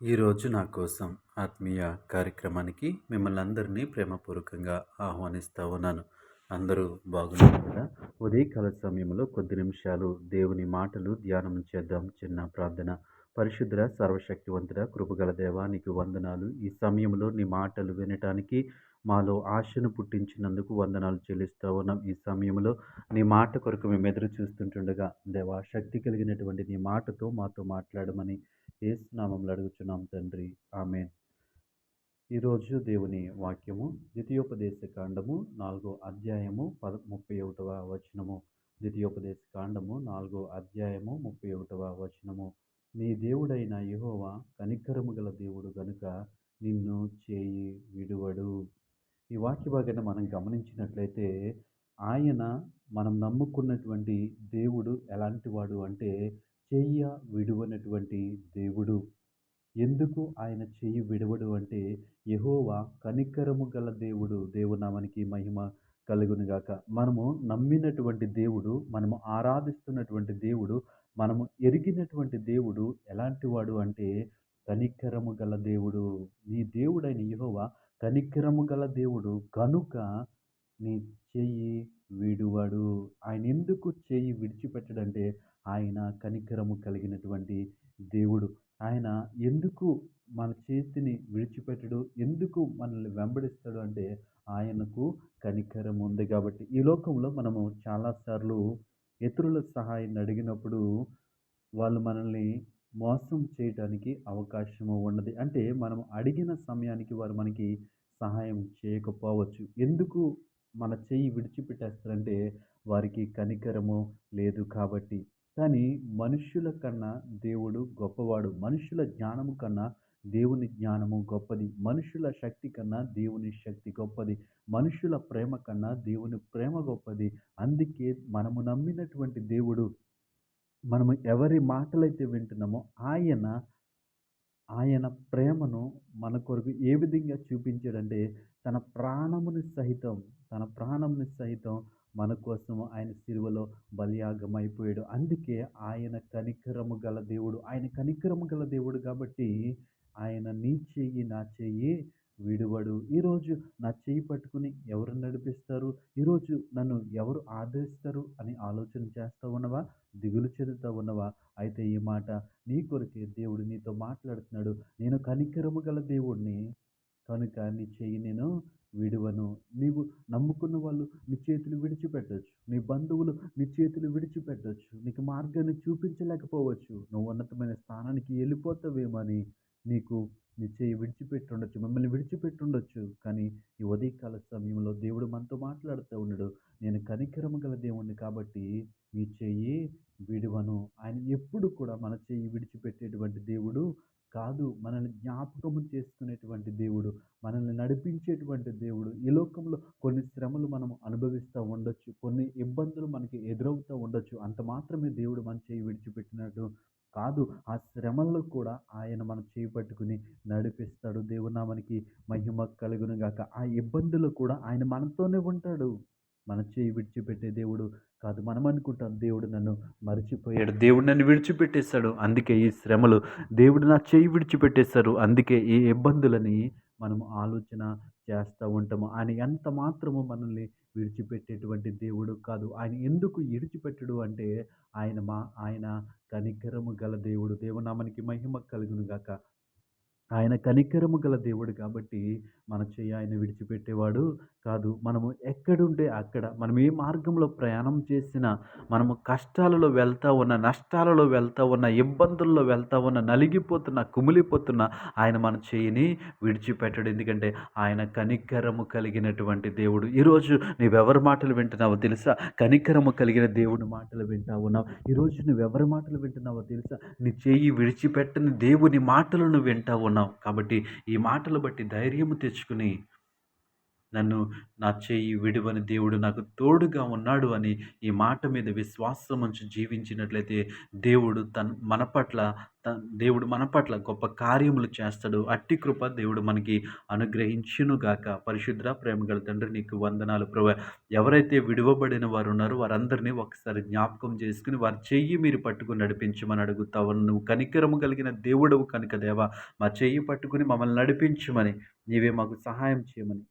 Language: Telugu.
ఈరోజు నా కోసం ఆత్మీయ కార్యక్రమానికి మిమ్మల్ని అందరినీ ప్రేమపూర్వకంగా ఆహ్వానిస్తూ ఉన్నాను. అందరూ బాగున్నారు కదా? ఉదయకాల సమయంలో కొద్ది నిమిషాలు దేవుని మాటలు ధ్యానం చేద్దాం. చిన్న ప్రార్థన. పరిశుద్ధ సర్వశక్తివంతుడ కృపగల దేవానికి వందనాలు. ఈ సమయంలో నీ మాటలు వినటానికి మాలో ఆశను పుట్టించినందుకు వందనాలు చెల్లిస్తూ ఉన్నాం. ఈ సమయంలో నీ మాట కొరకు మేము ఎదురు చూస్తుంటుండగా దేవా శక్తి కలిగినటువంటి నీ మాటతో మాతో మాట్లాడమని ఏసునామంలో అడుగుచున్నాం తండ్రి. ఆమె ఈరోజు దేవుని వాక్యము ద్వితీయోపదేశ కాండము నాలుగో అధ్యాయము పద ముప్పై ఒకటవ వచనము. ద్వితీయోపదేశ కాండము నాలుగో అధ్యాయము ముప్పై ఒకటవ వచనము. నీ దేవుడైన యహోవా కనికరము గల దేవుడు గనుక నిన్ను చేయి విడువడు. ఈ వాక్య భాగాన్ని మనం గమనించినట్లయితే ఆయన మనం నమ్ముకున్నటువంటి దేవుడు ఎలాంటి వాడు అంటే చెయ్య విడువనటువంటి దేవుడు. ఎందుకు ఆయన చెయ్యి విడవడు అంటే యహోవా కనికరము గల దేవుడు దేవునామానికి మహిమ కలుగునుగాక మనము నమ్మినటువంటి దేవుడు మనము ఆరాధిస్తున్నటువంటి దేవుడు మనము ఎరిగినటువంటి దేవుడు ఎలాంటి వాడు అంటే కనికరము గల దేవుడు. నీ దేవుడైన యహోవా కనికరము గల దేవుడు. కనుక నీ చెయ్యి విడువడు. ఆయన ఎందుకు చేయి విడిచిపెట్టడంటే ఆయన కనికరము కలిగినటువంటి దేవుడు. ఆయన ఎందుకు మన చేతిని విడిచిపెట్టడు? ఎందుకు మనల్ని వెంబడిస్తాడు అంటే ఆయనకు కనికరం ఉంది కాబట్టి. ఈ లోకంలో మనము చాలాసార్లు ఇతరుల సహాయం అడిగినప్పుడు వాళ్ళు మనల్ని మోసం చేయటానికి అవకాశము ఉన్నది. అంటే మనం అడిగిన సమయానికి వారు మనకి సహాయం చేయకపోవచ్చు. ఎందుకు మన చెయ్యి విడిచిపెట్టేస్తారంటే వారికి కనికరము లేదు కాబట్టి. కానీ మనుషుల కన్నా దేవుడు గొప్పవాడు. మనుషుల జ్ఞానము కన్నా దేవుని జ్ఞానము గొప్పది. మనుషుల శక్తి కన్నా దేవుని శక్తి గొప్పది. మనుషుల ప్రేమ కన్నా దేవుని ప్రేమ గొప్పది. అందుకే మనము నమ్మినటువంటి దేవుడు మనము ఎవరి మాటలైతే వింటున్నామో ఆయన ఆయన ప్రేమను మన కొరకు ఏ విధంగా చూపించాడంటే తన ప్రాణముని సహితం తన ప్రాణంని సహితం మన కోసం ఆయన సిలువలో బలియాగమైపోయాడు. అందుకే ఆయన కనికరము గల దేవుడు. ఆయన కనికరము గల దేవుడు కాబట్టి ఆయన నీ చెయ్యి నా చెయ్యి విడువడు. ఈరోజు నా చెయ్యి పట్టుకుని ఎవరు నడిపిస్తారు? ఈరోజు నన్ను ఎవరు ఆదరిస్తారు? అని ఆలోచన చేస్తూ ఉన్నవా? దిగులు చెందుతూ ఉన్నవా? అయితే ఈ మాట నీ కొరకే దేవుడు నీతో మాట్లాడుతున్నాడు. నేను కనికరము గల దేవుడిని కనుక నీ చెయ్యి నేను విడువను. నీవు నమ్ముకున్న వాళ్ళు నీ చేతులు విడిచిపెట్టచ్చు. నీ బంధువులు నీ చేతులు విడిచిపెట్టచ్చు. నీకు మార్గాన్ని చూపించలేకపోవచ్చు. నువ్వు ఉన్నతమైన స్థానానికి వెళ్ళిపోతావేమని నీకు నీ చేయి విడిచిపెట్టుండొచ్చు మిమ్మల్ని విడిచిపెట్టుండొచ్చు. కానీ ఈ ఉదయకాల సమయంలో దేవుడు మనతో మాట్లాడుతూ ఉన్నాడు. నేను కనికరము గల దేవుణ్ణి కాబట్టి మీ చెయ్యి విడువను. ఆయన ఎప్పుడు కూడా మన చేయి విడిచిపెట్టేటువంటి దేవుడు కాదు. మనల్ని జ్ఞాపకము చేసుకునేటువంటి దేవుడు మనల్ని నడిపించేటువంటి దేవుడు. ఈ లోకంలో కొన్ని శ్రమలు మనం అనుభవిస్తూ ఉండొచ్చు కొన్ని ఇబ్బందులు మనకి ఎదురవుతూ ఉండొచ్చు. అంత మాత్రమే దేవుడు మన చేయి విడిచిపెట్టినట్టు కాదు. ఆ శ్రమల్లో కూడా ఆయన మనం చేపట్టుకుని నడిపిస్తాడు. దేవునామనికి మహిమ కలుగును గాక. ఆ ఇబ్బందులు కూడా ఆయన మనతోనే ఉంటాడు. మన చేయి విడిచిపెట్టే దేవుడు కాదు. మనం అనుకుంటాం దేవుడు నన్ను మర్చిపోయాడు. దేవుడు నన్ను విడిచిపెట్టేశాడు అందుకే ఈ శ్రమలు దేవుడు నా చేయి విడిచిపెట్టేశారు అందుకే ఈ ఇబ్బందులని మనం ఆలోచన చేస్తూ ఉంటాము. ఆయన ఎంత మాత్రము మనల్ని విడిచిపెట్టేటువంటి దేవుడు కాదు. ఆయన ఎందుకు విడిచిపెట్టడు అంటే ఆయన మా ఆయన కనికరము గల దేవుడు. దేవునామానికి మహిమ కలుగును గాక. ఆయన కనికరము గల దేవుడు కాబట్టి మన చెయ్యి ఆయన విడిచిపెట్టేవాడు కాదు. మనము ఎక్కడుంటే అక్కడ. మనం ఏ మార్గంలో ప్రయాణం చేసినా మనము కష్టాలలో వెళ్తా ఉన్న నష్టాలలో వెళ్తా ఉన్న ఇబ్బందుల్లో వెళ్తా ఉన్న నలిగిపోతున్న కుమిలిపోతున్న ఆయన మన చేయిని విడిచిపెట్టడు. ఎందుకంటే ఆయన కనికరము కలిగినటువంటి దేవుడు. ఈరోజు నువ్వెవరి మాటలు వింటున్నావో తెలుసా? కనికరము కలిగిన దేవుని మాటలు వింటా ఉన్నావు. ఈరోజు నువ్వెవరి మాటలు వింటున్నావో తెలుసా? నీ చేయి విడిచిపెట్టని దేవుని మాటలను వింటా ఉన్నావు. కాబట్టి ఈ మాటలు బట్టి ధైర్యము తెచ్చుకుని నన్ను నా చేయి విడువని దేవుడు నాకు తోడుగా ఉన్నాడు అని ఈ మాట మీద విశ్వాసం ఉంచి జీవించినట్లయితే దేవుడు తన మన పట్ల దేవుడు మన పట్ల గొప్ప కార్యములు చేస్తాడు. అట్టి కృప దేవుడు మనకి అనుగ్రహించునుగాక. పరిశుద్ర ప్రేమగల తండ్రి నీకు వందనాలు ప్రభా. ఎవరైతే విడువబడిన వారు ఉన్నారో వారందరినీ ఒకసారి జ్ఞాపకం చేసుకుని వారి చెయ్యి మీరు పట్టుకుని నడిపించమని అడుగుతావు నువ్వు కనికరము కలిగిన దేవుడవు కనుక దేవా. మా చెయ్యి పట్టుకుని మమ్మల్ని నడిపించమని నీవే మాకు సహాయం చేయమని